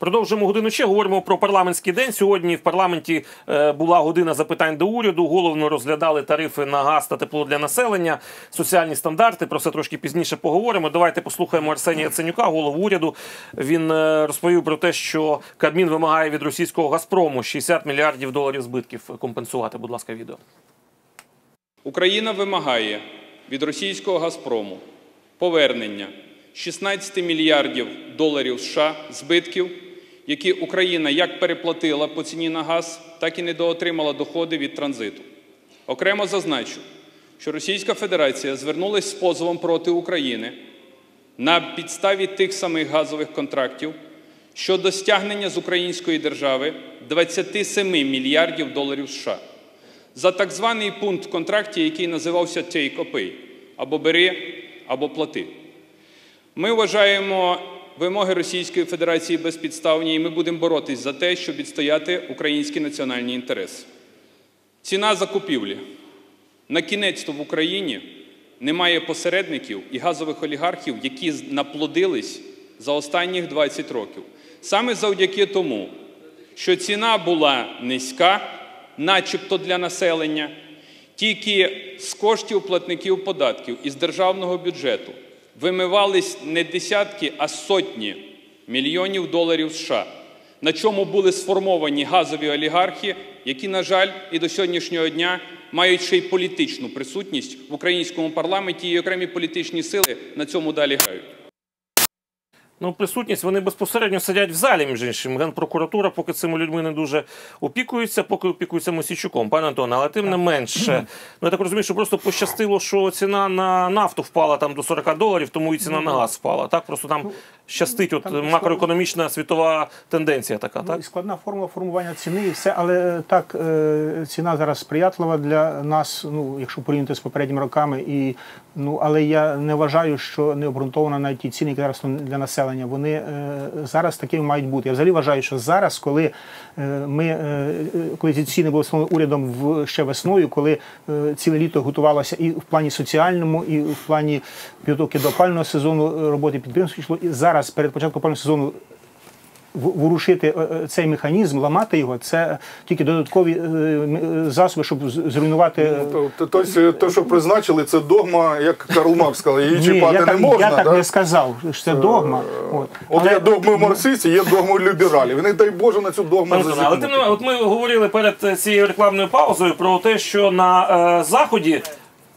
Продовжуємо годину ще. Говоримо про парламентський день. Сьогодні в парламенті е, була година запитань до уряду. Головно розглядали тарифи на газ та тепло для населення, соціальні стандарти. Про це трошки пізніше поговоримо. Давайте послухаємо Арсенія Яценюка, голову уряду. Він е, розповів про те, що Кабмін вимагає від російського Газпрому 60 мільярдів доларів збитків компенсувати. Будь ласка, відео. Україна вимагає від російського Газпрому повернення 16 мільярдів доларів США збитків, які Україна як переплатила по ціні на газ, так і недоотримала доходи від транзиту. Окремо зазначу, що Російська Федерація звернулася з позовом проти України на підставі тих самих газових контрактів щодо стягнення з української держави 27 мільярдів доларів США за так званий пункт в контракті, який називався «take or pay» або бери, або плати. Ми вважаємо вимоги Російської Федерації безпідставні, і ми будемо боротись за те, щоб відстояти українські національні інтереси. Ціна закупівлі. На кінець-то в Україні немає посередників і газових олігархів, які наплодились за останніх 20 років. Саме завдяки тому, що ціна була низька, начебто для населення, тільки з коштів платників податків із державного бюджету вимивались не десятки, а сотні мільйонів доларів США, на чому були сформовані газові олігархи, які, на жаль, і до сьогоднішнього дня мають ще й політичну присутність в українському парламенті, і окремі політичні сили на цьому далі грають. Ну, присутність вони безпосередньо сидять в залі, між іншим. Генпрокуратура поки цими людьми не дуже опікується, поки опікується Мосійчуком, пане Антоне, але тим не менше, ну я так розумію, що просто пощастило, що ціна на нафту впала там до 40 доларів, тому і ціна на газ впала. Так, просто там щастить, от макроекономічна світова тенденція така, Ну, так? і складна формула формування ціни і все, але так е, ціна зараз сприятлива для нас, ну якщо порівняти з попередніми роками. І ну але я не вважаю, що не обґрунтовано навіть ті ціни, які зараз для населення. Вони е, зараз такими мають бути. Я взагалі вважаю, що зараз, коли е, ми е, коли ці ціни були встановлені урядом в ще весною, коли ціле літо готувалося і в плані соціальному, і в плані підготовки до опального сезону роботи підприємств йшло, і зараз перед початком опального сезону ворушити е, е, цей механізм, ламати його, це тільки додаткові е, засоби, щоб зруйнувати. е, То- то- те, що призначили, це догма, як Карл Маркс сказав, її чіпати не так, можна. я так да? не сказав, що це догма. От. От Але- є догми марксистів, є догми лібералів. І не дай Боже на цю догму Пане але тим не от ми говорили перед цією рекламною паузою про те, що на е, заході.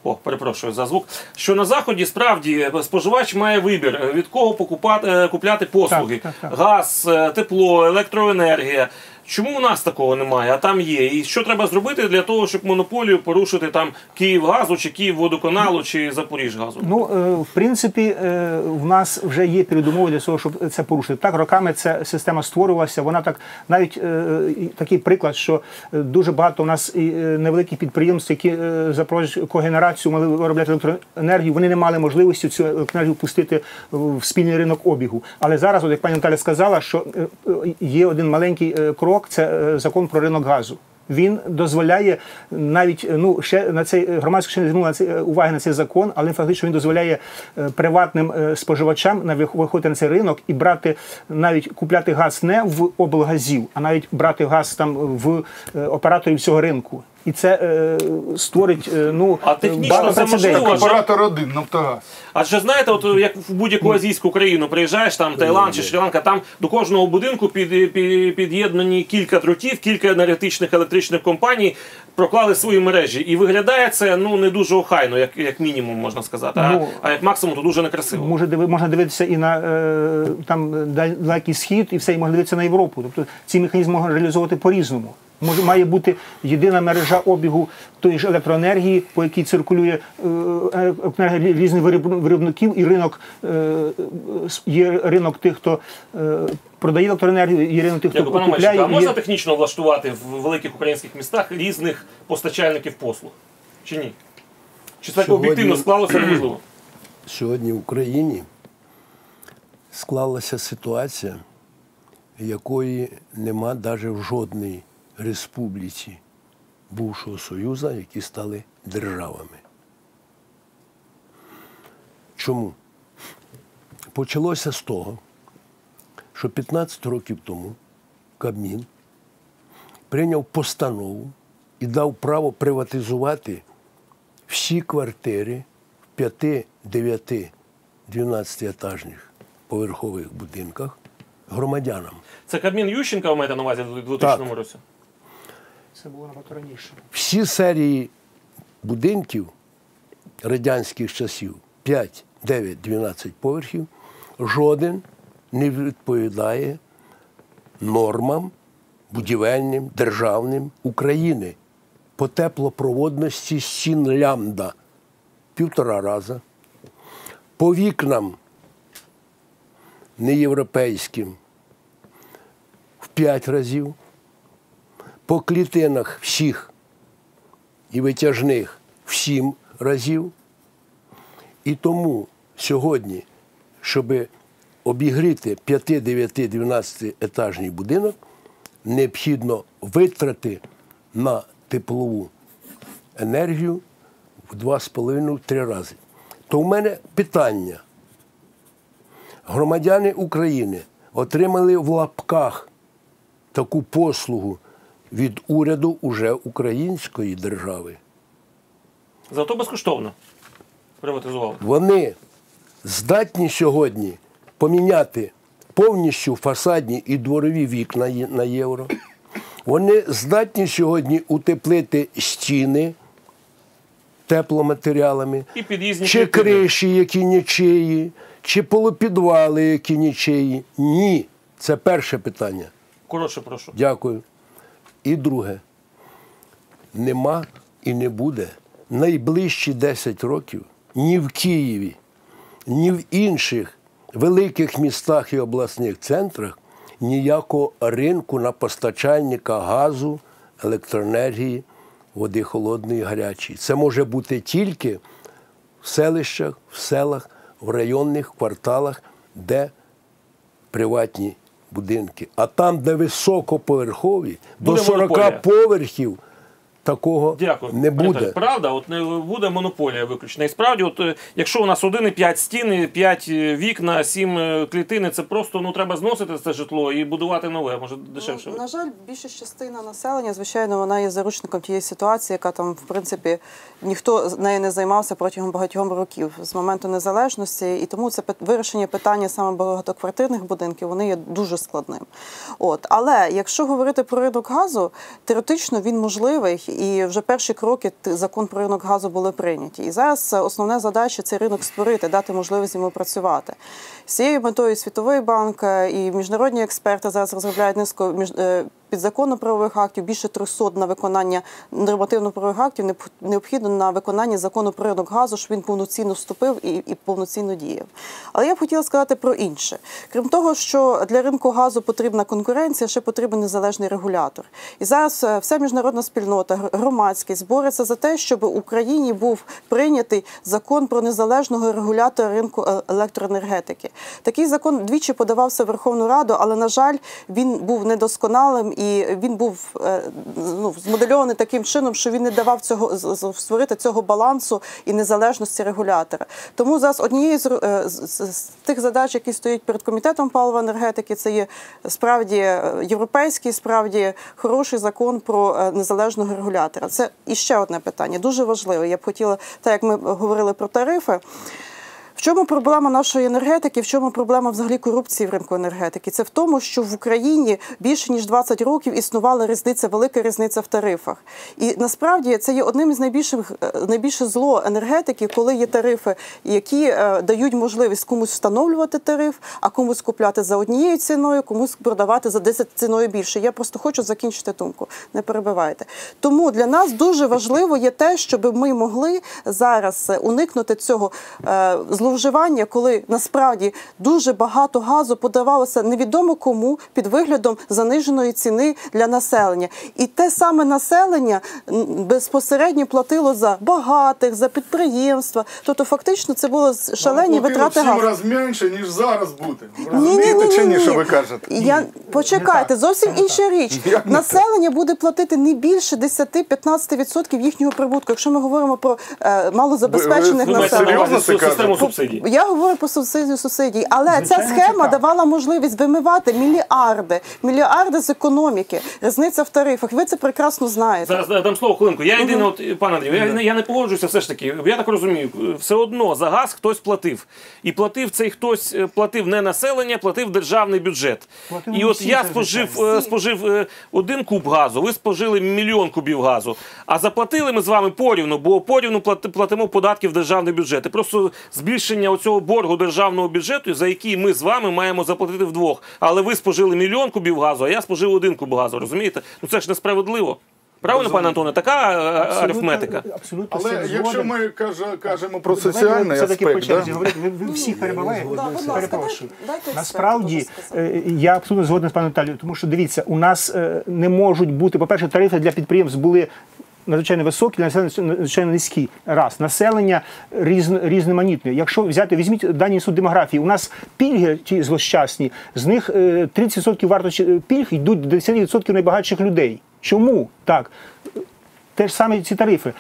О, перепрошую за звук. Що на заході справді е, споживач має вибір е, від кого покупати е, купляти послуги: Так, так, так. газ, тепло, електроенергія. Чому у нас такого немає, а там є? І що треба зробити для того, щоб монополію порушити там Київгазу, чи Київводоканалу, чи Запоріжгазу? Ну, е, в принципі, е, в нас вже є передумови для того, щоб це порушити. Так, роками ця система створювалася. Вона так навіть е, такий приклад, що дуже багато у нас невеликих підприємств, які запроваджують когенерацію, мали виробляти електроенергію. Вони не мали можливості цю електроенергію пустити в спільний ринок обігу. Але зараз, от як пані Наталя сказала, що є один маленький е, крок це е, закон про ринок газу. Він дозволяє навіть е, ну ще на цей е, громадсько ще не звернула уваги на цей закон, але фактично він дозволяє приватним споживачам виходити на цей ринок і брати навіть купляти газ не в облгазів, а навіть брати газ там в операторів цього ринку. І це е, створить е, ну А технічно це можливо? Оператор один, Нафтогаз. Адже знаєте, от як в будь-яку азійську країну приїжджаєш, там Таїланд чи Шрі-Ланка, там до кожного будинку під, під, під'єднані кілька трутів, кілька енергетичних електричних компаній проклали свої мережі. І виглядає це ну не дуже охайно, як, як мінімум можна сказати. А, Ну, а як максимум, то дуже некрасиво. Може диви, можна дивитися і на е, там далекий схід, і все, і можна дивитися на Європу. Тобто ці механізми можна реалізовувати по-різному. Може, має бути єдина мережа обігу тої ж електроенергії, по якій циркулює е, різних вироб- виробників, і ринок е, є ринок тих, хто е, продає електроенергію, є ринок тих, хто Дякую, купляє. а можна є- технічно влаштувати в великих українських містах різних постачальників послуг? Чи ні? Чи це так Сьогодні- об'єктивно склалося неможливо? Сьогодні в Україні склалася ситуація, якої нема навіть в жодній республіці бувшого Союзу, які стали державами. Чому? Почалося з того, що 15 років тому Кабмін прийняв постанову і дав право приватизувати всі квартири в 5, 9, 12 етажних поверхових будинках громадянам. Це Кабмін Ющенка, ви маєте на увазі в 2000 Так. році? Це було набагато раніше. Всі серії будинків радянських часів 5, 9, 12 поверхів, жоден не відповідає нормам будівельним, державним України. По теплопроводності стін лямбда. Півтора раза, по вікнам неєвропейським в п'ять разів, по клітинах всіх і витяжних в сім разів. І тому сьогодні, щоб обігріти 5, 9, 12 етажний будинок, необхідно витрати на теплову енергію в 2,5-3 рази. То в мене питання. Громадяни України отримали в лапках таку послугу від уряду уже української держави. Зато безкоштовно приватизували. Вони здатні сьогодні поміняти повністю фасадні і дворові вікна на євро. Вони здатні сьогодні утеплити стіни тепломатеріалами, І під'їзні чи криші, які нічиї, чи полупідвали, які нічиї. Ні. Це перше питання. Коротше, прошу. Дякую. І друге, нема і не буде найближчі 10 років ні в Києві, ні в інших великих містах і обласних центрах ніякого ринку на постачальника газу, електроенергії, води холодної, гарячої. Це може бути тільки в селищах, в селах, в районних кварталах, де приватні будинки. А там, де високоповерхові, до Буде 40 монополія. поверхів, такого Дякую. не буде. Віталію. Правда, от не буде монополія виключена. І справді, от е, якщо у нас 1,5 стіни, 5 вікна, 7 е, клітини, це просто ну треба зносити це житло і будувати нове, може дешевше. Ну, на жаль, більша частина населення, звичайно, вона є заручником тієї ситуації, яка там, в принципі, ніхто з нею не займався протягом багатьох років з моменту незалежності, і тому це вирішення питання саме багатоквартирних будинків вони є дуже складним. От, але якщо говорити про ринок газу, теоретично він можливий, і вже перші кроки закон про ринок газу були прийняті. І зараз е, основна задача цей ринок створити, дати можливість йому працювати. З цією метою Світовий банк е, і міжнародні експерти зараз розробляють низку між е, підзаконно-правових актів, більше 300 на виконання нормативно-правових актів необхідно на виконання закону про ринок газу, щоб він повноцінно вступив і, і повноцінно діяв. Але я б хотіла сказати про інше. Крім того, що для ринку газу потрібна конкуренція, ще потрібен незалежний регулятор. І зараз е, вся міжнародна спільнота, гр- громадськість бореться за те, щоб в Україні був прийнятий закон про незалежного регулятора ринку е, електроенергетики. Такий закон двічі подавався в Верховну Раду, але на жаль, він був недосконалим і він був е, ну, змодельований таким чином, що він не давав цього створити цього балансу і незалежності регулятора. Тому зараз однією з, е, з, з- тих задач, які стоять перед комітетом палива енергетики, це є справді е, європейський, справді хороший закон про незалежного регулятора. Це іще одне питання, дуже важливе. Я б хотіла, так як ми говорили про тарифи. В чому проблема нашої енергетики? В чому проблема взагалі корупції в ринку енергетики? Це в тому, що в Україні більше ніж 20 років існувала різниця, велика різниця в тарифах. І насправді це є одним із найбільших е, найбільше зло енергетики, коли є тарифи, які е, дають можливість комусь встановлювати тариф, а комусь купляти за однією ціною, комусь продавати за 10 ціною більше. Я просто хочу закінчити думку. Не перебивайте. Тому для нас дуже важливо є те, щоб ми могли зараз е, уникнути цього е, зловживання, коли насправді дуже багато газу подавалося невідомо кому під виглядом заниженої ціни для населення. І те саме населення безпосередньо платило за багатих, за підприємства. Тобто, фактично, це було шалені витрати в газу. сім разів менше, ніж зараз буде. Ні, ні, Розумієте ні, чи ні, ні, що ви кажете? Я почекайте, зовсім інша річ. Населення буде платити не більше 10-15% їхнього прибутку. Якщо ми говоримо про е, малозабезпечених Ви- ви Ви маєте на населення. Серйозно це кажете? Субсидії. Я говорю про субсидію субсидій, але ця схема давала можливість вимивати мільярди, мільярди з економіки. Різниця в тарифах. Ви це прекрасно знаєте. Зараз е, дам слово хвилинку. Я єдине, от пане Андрію, я, не- я не погоджуюся все ж таки. Я так розумію, е, все одно за газ хтось платив. І платив цей хтось е, платив не населення, платив державний бюджет. Платили І от я спожив, звичайно. е, спожив е, один куб газу, ви спожили мільйон кубів газу. А заплатили ми з вами порівну, бо порівну платимо податки в державний бюджет. І просто збільшення оцього боргу державного бюджету, за який ми з вами маємо заплатити вдвох. Але ви спожили мільйон кубів газу, а я спожив один куб газу. Розумієте? Ну це ж несправедливо. Правильно, пане Антоне, така е, арифметика. Абсолютно Але якщо ми каже- кажемо про соціальний все-таки по аспект, черзі да? говорити. Ви, ви всіх перебуваєте. Да, Перепрошую. Насправді е, я абсолютно згоден з паном Наталією, тому що дивіться, у нас е, не можуть бути, по-перше, тарифи для підприємств були. Надзвичайно високі, надзвичайно низькі. Раз населення різн, різноманітне. Якщо взяти, візьміть дані суд демографії. У нас пільги ті злощасні, з них е, 30% вартості е, пільг йдуть до 10% найбагатших людей. Чому так? Те ж саме ці тарифи.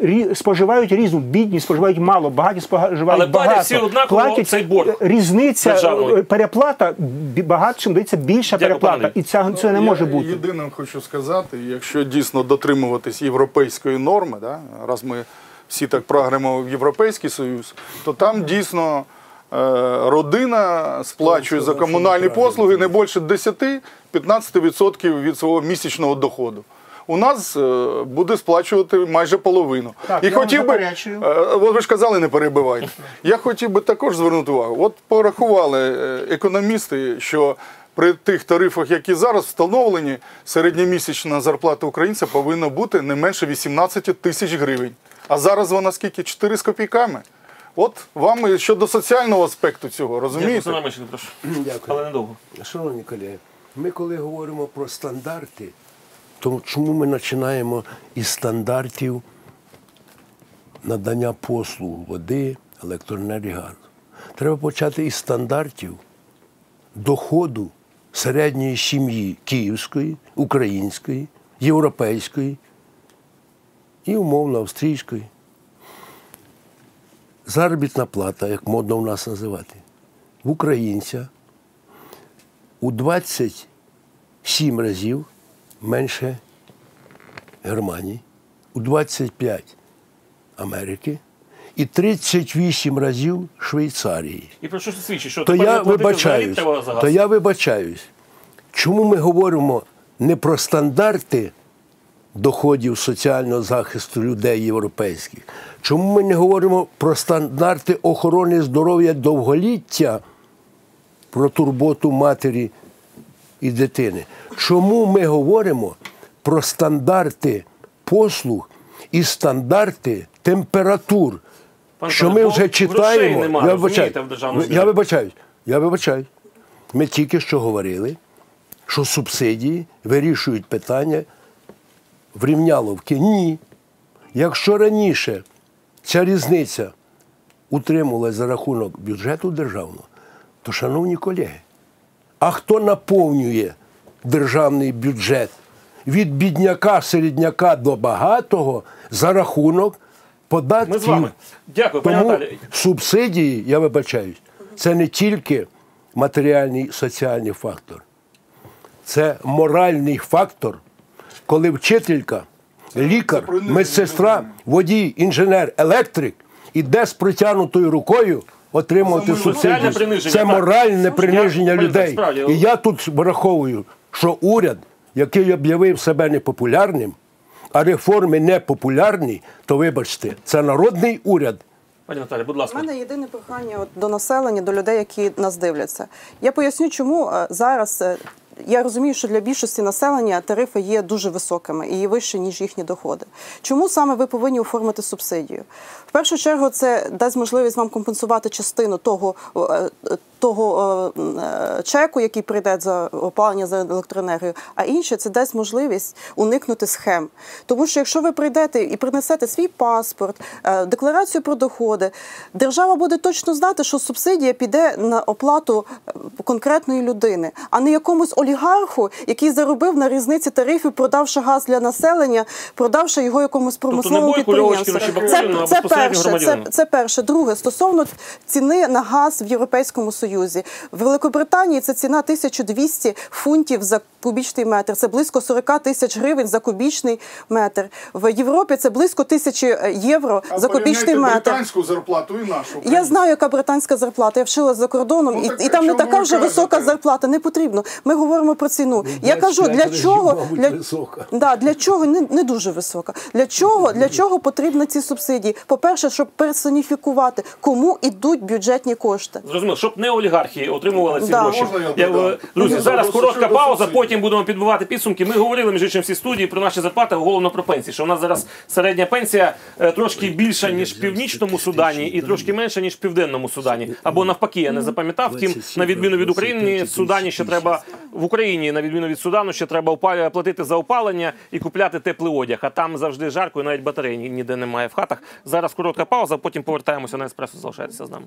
Рі, споживають різну, бідні споживають мало, багаті споживають Але платять багато. всі однаково цей борг Різниця, державний. е, переплата, багатшим дається більша Дякую, переплата. пане І ця, це не Я може бути. Єдине хочу сказати, якщо дійсно дотримуватись європейської норми, да, раз ми всі так прагнемо в Європейський Союз, то там дійсно е, родина сплачує за комунальні послуги не більше 10-15% від свого місячного доходу. У нас е, буде сплачувати майже половину. Так, І я хотів би, е, от ви ж казали, не перебивайте. Я хотів би також звернути увагу. От порахували е, економісти, що при тих тарифах, які зараз встановлені, середньомісячна зарплата українця повинна бути не менше 18 тисяч гривень. А зараз вона скільки? 4 з копійками. От вам і щодо соціального аспекту цього, розумієте? Прошу. Дякую. Але недовго. Шановні колеги, ми коли говоримо про стандарти, то чому ми починаємо із стандартів надання послуг води, електроенергії, газу? Треба почати із стандартів доходу середньої сім'ї київської, української, європейської і умовно австрійської. Заробітна плата, як модно в нас називати, в українця у 27 разів менше Германії, у 25 Америки і 38 разів Швейцарії. І про що це свідчить? Що То я вибачаюсь, то я вибачаюсь. Чому ми говоримо не про стандарти доходів соціального захисту людей європейських? Чому ми не говоримо про стандарти охорони здоров'я довголіття, про турботу матері і дитини? Чому ми говоримо про стандарти послуг і стандарти температур? Пане що ми вже читаємо. нема, я, вибачаю, я вибачаюсь. Я вибачаюсь. Ми тільки що говорили, що субсидії вирішують питання в рівняловки. Ні. Якщо раніше ця різниця утримувалась за рахунок бюджету державного, то, шановні колеги, а хто наповнює державний бюджет від бідняка, середняка до багатого за рахунок податків? Ми з вами. Дякую, пані Тому Наталі. субсидії, я вибачаюсь, це не тільки матеріальний соціальний фактор, це моральний фактор, коли вчителька, лікар, медсестра, водій, інженер, електрик іде з протягнутою рукою отримувати субсидію. Це моральне приниження людей. І я тут враховую, що уряд, який об'явив себе непопулярним, а реформи непопулярні, то вибачте, це народний уряд. Пані Наталі, будь ласка, У мене єдине прохання от, до населення, до людей, які нас дивляться. Я поясню, чому е, зараз. Я розумію, що для більшості населення тарифи є дуже високими і є вищі, ніж їхні доходи. Чому саме ви повинні оформити субсидію? В першу чергу це дасть можливість вам компенсувати частину того, е, е, того е, чеку, який прийде за опалення за електроенергію, а інше це дасть можливість уникнути схем. Тому що якщо ви прийдете і принесете свій паспорт, декларацію про доходи, держава буде точно знати, що субсидія піде на оплату конкретної людини, а не якомусь олігарху, який заробив на різниці тарифів, продавши газ для населення, продавши його якомусь промисловому Бойку, Льовочкіну підприємству. Це, це перше. Це, це перше. Друге, стосовно ціни на газ в Європейському Союзі. В Великобританії це ціна 1200 фунтів за кубічний метр. Це близько 40 тисяч гривень за кубічний метр. В Європі це близько тисячі е, євро А за кубічний метр. британську зарплату і нашу. Я знаю, яка британська зарплата. Я вчилася за кордоном, Ну, і, так і там не така вже висока зарплата. Не потрібно. Ми говоримо про ціну. Я кажу, для чого для, висока. да, для чого не, не дуже висока. Для чого для чого потрібні ці субсидії? По перше, щоб персоніфікувати, кому йдуть бюджетні кошти. Зрозуміло, щоб не олігархи отримували ці Да. гроші. Можна я е, Друзі, Ну, зараз коротка пауза, потім будемо підбивати підсумки. Ми говорили між іншим всі студії про наші зарплати, головно про пенсії. Що у нас зараз середня пенсія е, трошки більша ніж в північному Судані, і трошки менша ніж в південному Судані. Або навпаки, я не запам'ятав. Втім, на відміну від України, в Судані ще треба в Україні, на відміну від Судану, ще треба опалювати- платити за опалення і купляти теплий одяг. А там завжди жарко, і навіть батареї ніде немає в хатах. Зараз коротка пауза, потім повертаємося на еспресо. Залишайтеся з нами.